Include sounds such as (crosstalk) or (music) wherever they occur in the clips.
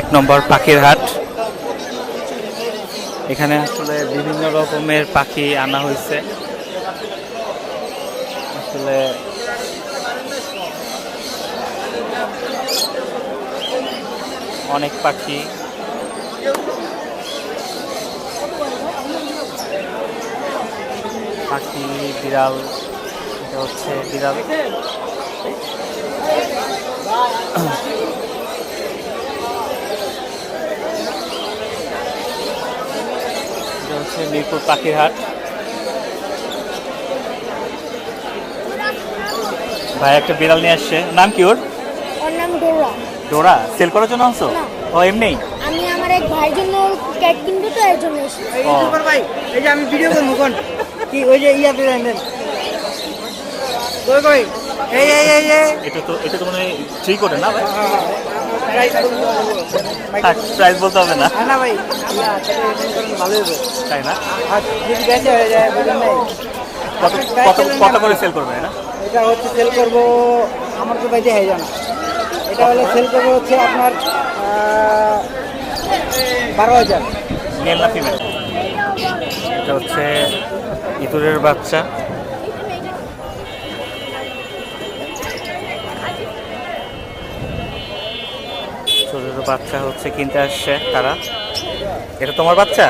এক নম্বর পাখির হাট। এখানে আসলে বিভিন্ন রকমের পাখি আনা হয়েছে। আসলে অনেক পাখি। পাখি, বিড়াল হচ্ছে বিড়াল এটা হচ্ছে মিরপুর পাখির হাট ভাই একটা বিড়াল নিয়ে আসছে। নাম কি ওর? ওর নাম ডোরা। ডোরা? সেল করার জন্য আনছো? ও এমনি? আমি আমার এক ভাইয়ের জন্য ক্যাট কিনবো তো এর জন্য এসেছি। ভাই এই যে আমি ভিডিও করব কোন? কি ওই যে ইয়া পেয়ে দেন কই কই এই এই এই এই। এটা তো এটা তো মানে ঠিক করে না ভাই? প্রাইস প্রাইস বলতে হবে না। না ভাই হবে। তাই না? আর যদি বেঁচে হয়ে যায় বুঝলেন নাই। কত কত করে সেল করবে এটা এটা হচ্ছে সেল করব আমার তো বাইতে হয়ে যায় না এটা হলে সেল করব হচ্ছে আপনার বারো হাজার। মেল না ফিমেল এটা হচ্ছে ইঁদুরের বাচ্চা ছোট ছোট বাচ্চা হচ্ছে কিনতে আসছে তারা। এটা তোমার বাচ্চা?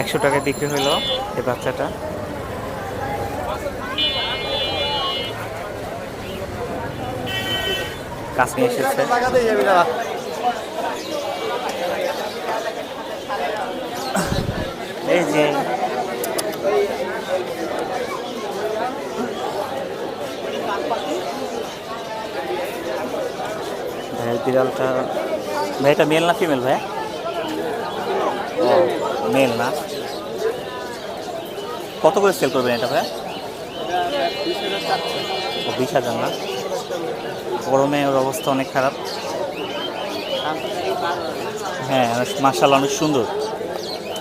একশো টাকায় বিক্রি হলো এই বাচ্চাটা। নিয়ে এসেছে এই যে ভাই বিড়ালটা ভাই, এটা মেল না ফিমেল ভাই ও মেল না। কত করে সেল করবেন এটা ভাই বিশ হাজার না? গরমে ওর অবস্থা অনেক খারাপ। হ্যাঁ মার্শাল অনেক সুন্দর।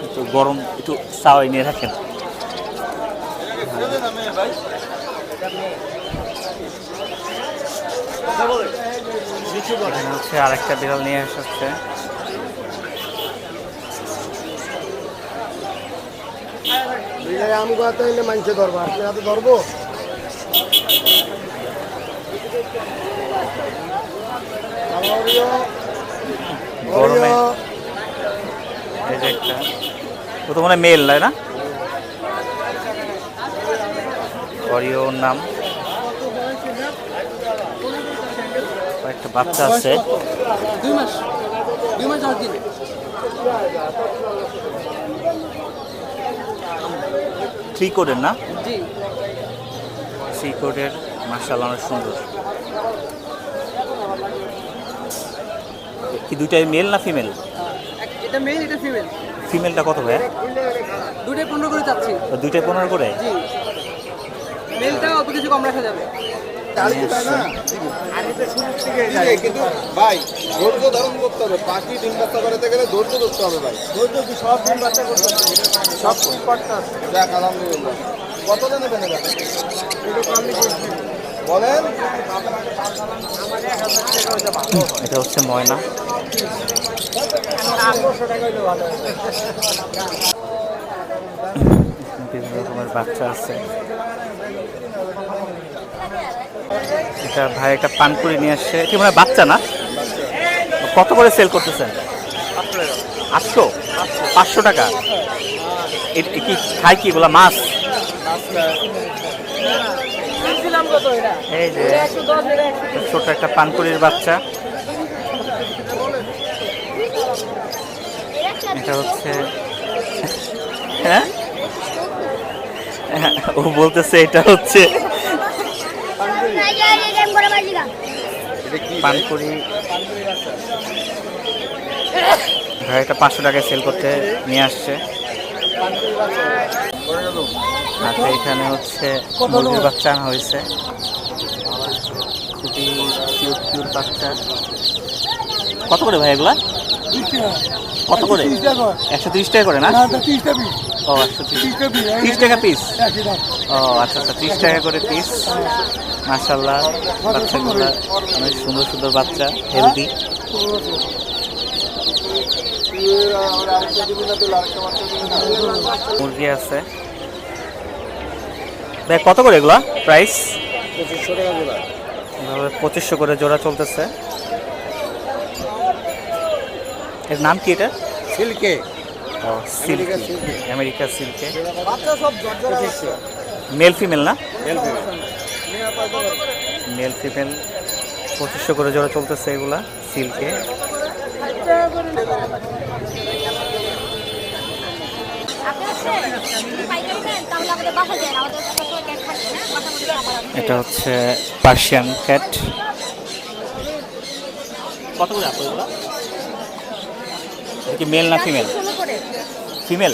একটু গরম, একটু সাওয়াই নিয়ে রাখেন এখানে হচ্ছে আরেকটা বিড়াল নিয়ে এসেছে। আম গাছ হইলে মানছে ধরবো আপনি হাতে ধরবো। গরমে। এই যে একটা। ও তো মানে মেল তাই না? অরিওর নাম। একটা বাচ্চা আছে। দুই মাস। দুই মাস দিন। থ্রি কোডের না? থ্রি কোডের মার্শাল অনেক সুন্দর। কি দুইটাই মেল না ফিমেল এটা মেল এটা ফিমেল ফিমেলটা কত ভাই দুটোই পনেরো করে চাচ্ছি। দুইটাই পনেরো করে? মেলটা অত কিছু কম রাখা যাবে। কিন্তু ভাই ধৈর্য ধারণ করতে হবে। পাখি ডিম বাচ্চা করাতে গেলে ধৈর্য ধরতে হবে ভাই। ধৈর্য কি সব ডিম বাচ্চা করতে হবে। সব ডিম করতে হবে দেখ আলহামদুলিল্লাহ। কত দামে দেন এটা বলেন। এটা হচ্ছে ময়না। বিভিন্ন রকমের বাচ্চা আছে। এটা ভাই একটা পানপুরি নিয়ে আসছে। কি মানে বাচ্চা না? কত করে সেল করতেছেন? আটশো? পাঁচশো টাকা। কি খায় কি বলা? মাছ? এটা এই যে এটা ছোট একটা পানপুরির বাচ্চা। এটা হচ্ছে হ্যাঁ? ও বলতেছে এটা হচ্ছে পানপুরি। এটা পাঁচশো টাকায় সেল করতে নিয়ে আসছে। আচ্ছা এখানে হচ্ছে মুরগির বাচ্চা আনা হয়েছে। খুবই কিউট কিউট বাচ্চা। কত করে ভাই এগুলা? কত করে? একশো তিরিশ টাকা করে না? ও, একশো তিরিশ। টাকা পিস ও আচ্ছা আচ্ছা তিরিশ টাকা করে পিস মাশাল্লাহ বাচ্চাগুলো অনেক সুন্দর সুন্দর বাচ্চা হেলদি মুরগি আছে। দেখ কত করে এগুলা প্রাইস পঁচিশশো করে জোড়া চলতেছে। এর নাম কি এটা? সিল্কে। সিল্কি। আমেরিকা সিল্কে। বাচ্চা সব পঁচিশশো মেল ফিমেল না? মেল ফিমেল পঁচিশশো করে জোড়া চলতেছে এগুলা সিল্কে। এটা হচ্ছে পার্সিয়ান ক্যাট। কত করে এগুলো? কি মেল না ফিমেল? ফিমেল? মেল।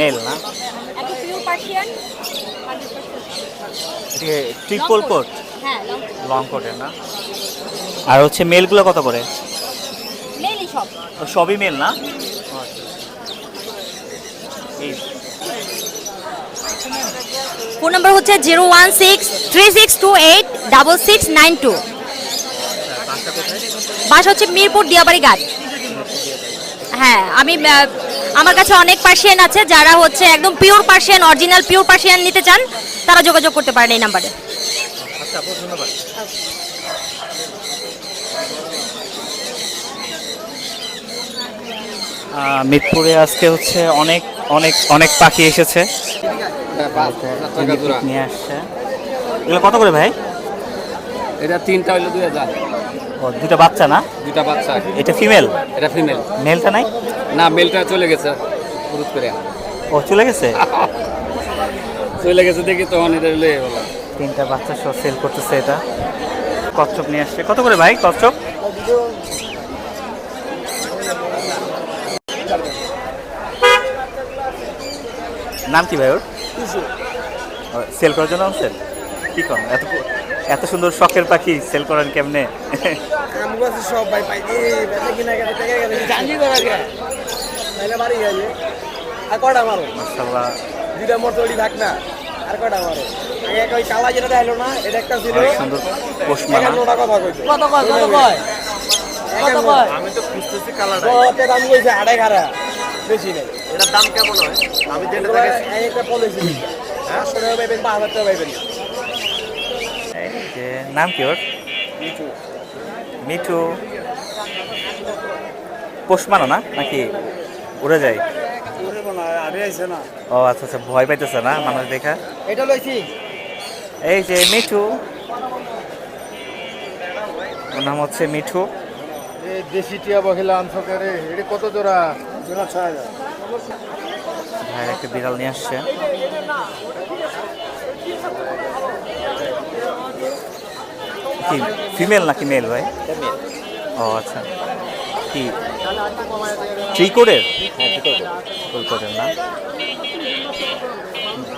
মেল না। ট্রিপল কোট হ্যাঁ লং কোটের না? আর হচ্ছে মেলগুলো কত করে? মেলই সব। সবই মেল না? এই। ফোন নম্বর হচ্ছে zero one six three six two eight double six nine two. বাসা হচ্ছে মিরপুর দিয়াবাড়ি ঘাট। হ্যাঁ আমি আমার কাছে অনেক পার্সিয়ান আছে যারা হচ্ছে একদম pure Persian original pure Persian নিতে চান তারা যোগাযোগ করতে পারেন এই নাম্বারে আচ্ছা আহ, মিরপুরে আজকে হচ্ছে অনেক অনেক অনেক পাখি এসেছে। নিয়ে আসছে। এগুলো কত করে ভাই? এটা তিনটা হইল দুই হাজার। ও দুটা বাচ্চা না? দুইটা বাচ্চা এটা ফিমেল এটা ফিমেল মেলটা নাই? না মেলটা চলে গেছে পুরুত করে। ও চলে গেছে? (laughs) চলে গেছে দেখি তখন এটা হইলে বলো তিনটা বাচ্চা সহ সেল করতেছে এটা। কচ্ছপ নিয়ে আসছে। কত করে ভাই কচ্ছপ? নাম কি ভাই ওর? সেল করার জন্য আনছেন? কি কম এত এত সুন্দর শখের পাখি সেল করেন কেমনে সব ভাই পাই কিনা বাড়ি আর কটা মারো মাশাআল্লাহ দুইটা মোটরলি থাক না আর কটা মারো আগে একটা ওই কালা যেটা দেখাইলো না এটা একটা ছিল অনেক সুন্দর পোষমানা কথা কইছে কত কয় কত কয় কত কয় আমি তো খুঁজতেছি কালাটা কত দাম কইছে আড়াই খারা বেশি নেই এটার দাম কেমন হয় আমি যেটা এগুলো একটা পলিসি হ্যাঁ টাকা বা হাজার টাকা পাইবেন এই যে নাম কি ওর? মিঠু। পোষমানো না? নাকি উড়ে যায়? ও আচ্ছা আচ্ছা ভয় পাইতেছে না মানুষ দেখা? এটা লইছি। এই যে মিঠু। ওর নাম হচ্ছে মিঠু। দেশি টিয়া বহিলা আনছো রে এটা কত জোড়া? জোড়া ছয় হাজার। ভাই একটা বিড়াল নিয়ে আসছে। কি ফিমেল নাকি মেল ভাই? ও আচ্ছা। কি? থ্রি কোডের ফুল কোডের না?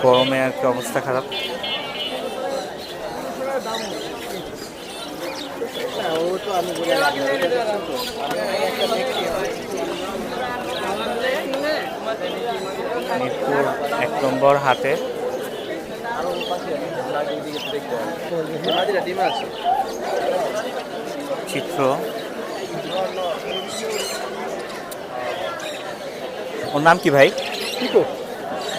গরমে আর কি অবস্থা খারাপ? মিরপুর এক নম্বর হাটে। চিত্র। ওর নাম কি ভাই? পিটো।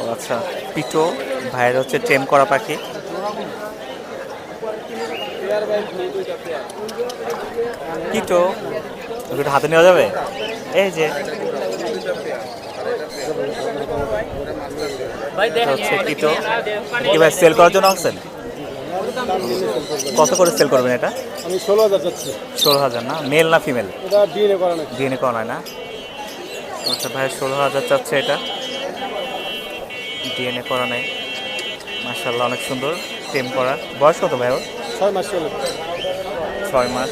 ও আচ্ছা পিটো। ভাইয়ের হচ্ছে টেম করা পাখি। পিটো একটু হাতে নেওয়া যাবে? এই যে। হচ্ছে পিটো। কি ভাই সেল করার জন্য আসছেন কত করে সেল করবেন এটা? আমি ষোলো হাজার যাচ্ছি ষোলো হাজার না? মেল না ফিমেল এটা ডিএনএ করা নাকি? ডিএনএ করা হয় না? আচ্ছা ভাই ষোলো হাজার চাচ্ছে এটা। ডিএনএ করা নাই। মার্শাল্লাহ অনেক সুন্দর। টেম করা। বয়স কত ভাই ওর? ছয় মাস চলে ছয় মাস।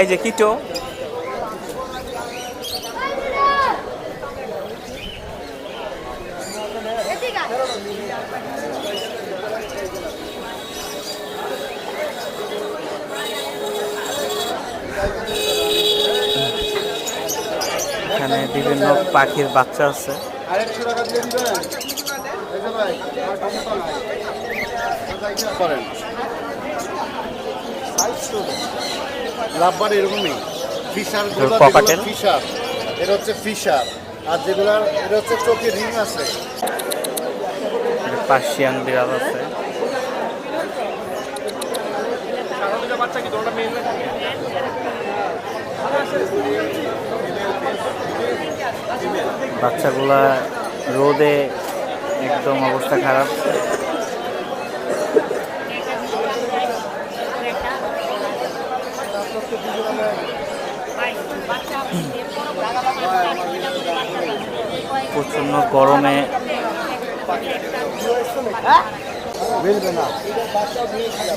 এই যে কিটো এখানে বিভিন্ন পাখির বাচ্চা আছে। করেন লাভবার এরকমই। ফিশার ফিশার এটা হচ্ছে ফিশার আর যেগুলো এটা হচ্ছে চোখে রিং আছে। পার্সিয়ান বিড়াল আছে। বাচ্চাগুলা রোদে একদম অবস্থা খারাপ। প্রচণ্ড গরমে মিলবে না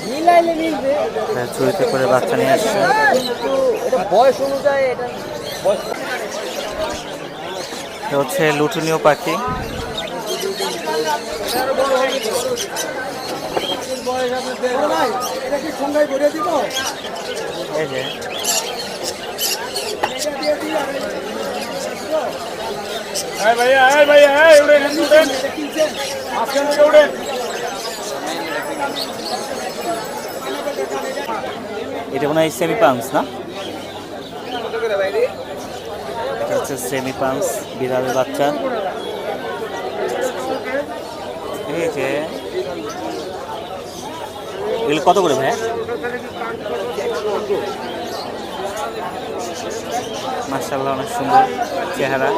মিলাইলে মিলবে চুরিতে করে বাচ্চা নিয়ে আসছে। বয়স অনুযায়ী এটা হচ্ছে লুটুনীয় পাখি। এটা কি সঙ্গাই করে দিব এই যে এটা মনে হয় সেমি পাঞ্চ না? এটা হচ্ছে সেমি পাঞ্চ বিড়ালের বাচ্চা। এগুলো কত করে ভাই মার্শাল্লাহ অনেক সুন্দর চেহারা।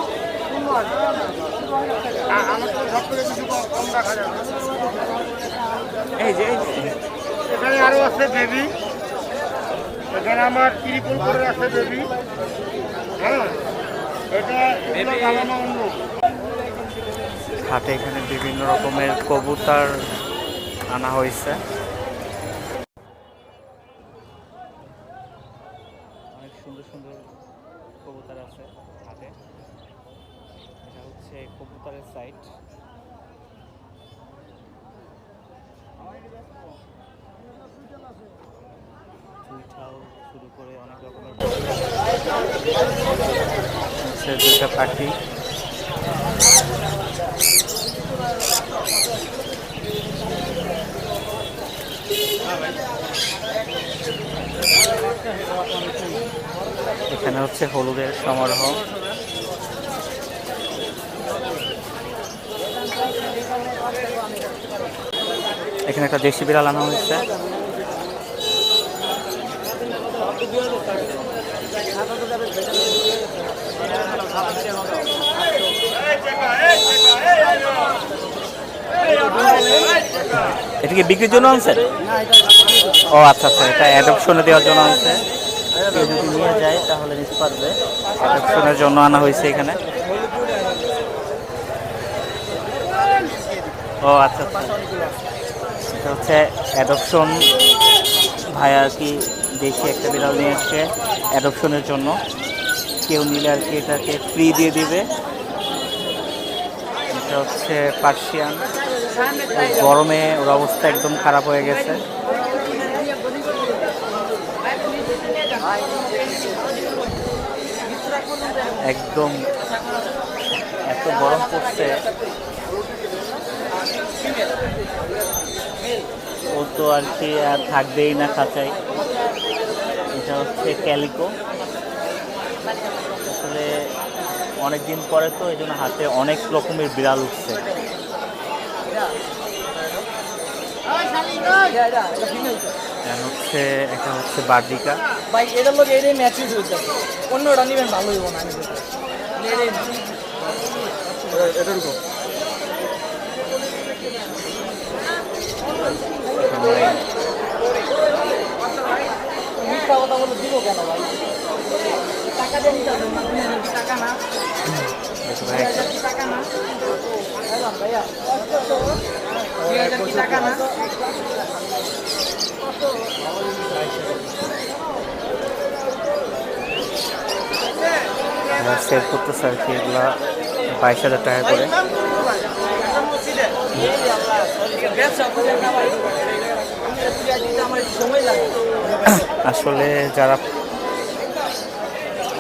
এই যে এখানে আরও আছে বেবি এখানে আমার ত্রিপুল করে আছে বেবি হ্যাঁ? এটা অন্য। হাটে এখানে বিভিন্ন রকমের কবুতর আনা হয়েছে অনেক সুন্দর সুন্দর কবুতর আছে হাটে এটা হচ্ছে শুরু করে পাখি। এখানে হচ্ছে হলুদের সমারোহ। এখানে একটা দেশি বিড়াল আনা হয়েছে। এটা কি বিক্রির জন্য আনছেন? ও আচ্ছা আচ্ছা এটা অ্যাডপশনে দেওয়ার জন্য আনছে। যদি নিয়ে যায়, তাহলে নিতে পারবে। অ্যাডপশনের জন্য আনা হয়েছে এখানে। ও আচ্ছা আচ্ছা। এটা হচ্ছে অ্যাডপশন ভাই আর কি দেখে একটা বিড়াল নিয়ে এসছে অ্যাডপশনের জন্য। কেউ নিলে আর কি এটাকে ফ্রি দিয়ে দিবে। এটা হচ্ছে পার্সিয়ান গরমে ওর অবস্থা একদম খারাপ হয়ে গেছে। একদম এত গরম পড়ছে। ও তো আর কি আর থাকবেই না খাঁচাই এটা হচ্ছে ক্যালিকো। আসলে অনেক দিন পরে তো এই জন্য হাতে অনেক রকমের বিড়াল উঠছে। হচ্ছে এটা হচ্ছে বার্ডিকা ভাই এটার লোক এটাই ম্যাচই হয়েছে অন্যটা নিবেন ভালো হইব না। এটার উপর মিথ্যা কথা বলে দিব কেন ভাই টাকা দিয়ে নিতে হবে না টাকা না দেখো ভাই টাকা না বুঝলাম ভাইয়া দুই হাজার কি টাকা না সেল করতেছে আর কি এগুলা বাইশ হাজার টাকা করে ব্যবসা করেন না ভাই দিতে আমার একটু সময় লাগে আসলে যারা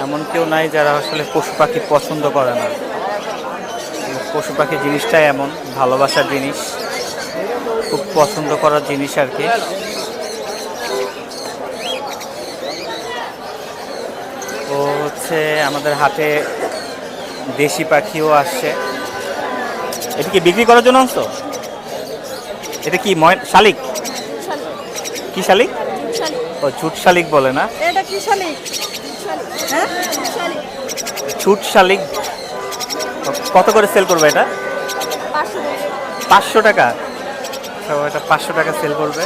এমন কেউ নাই যারা আসলে পশু পাখি পছন্দ করে না। পশু পাখি জিনিসটাই এমন, ভালোবাসার জিনিস, খুব পছন্দ করার জিনিস আর কি। ও হচ্ছে আমাদের হাটে দেশি পাখিও আসছে। এটা কি বিক্রি করার জন্য আনছো? এটা কি ময় শালিক? কি শালিক? ও ঝুট শালিক বলে না। এটা কি শালিক? হ্যাঁ? ছুট শালিক। কত করে সেল করবে এটা? পাঁচশো টাকা? তো এটা পাঁচশো টাকা সেল করবে।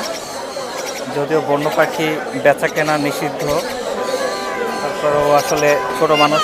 যদিও বন্য পাখি বেচা কেনা নিষিদ্ধ তারপরেও আসলে ছোট মানুষ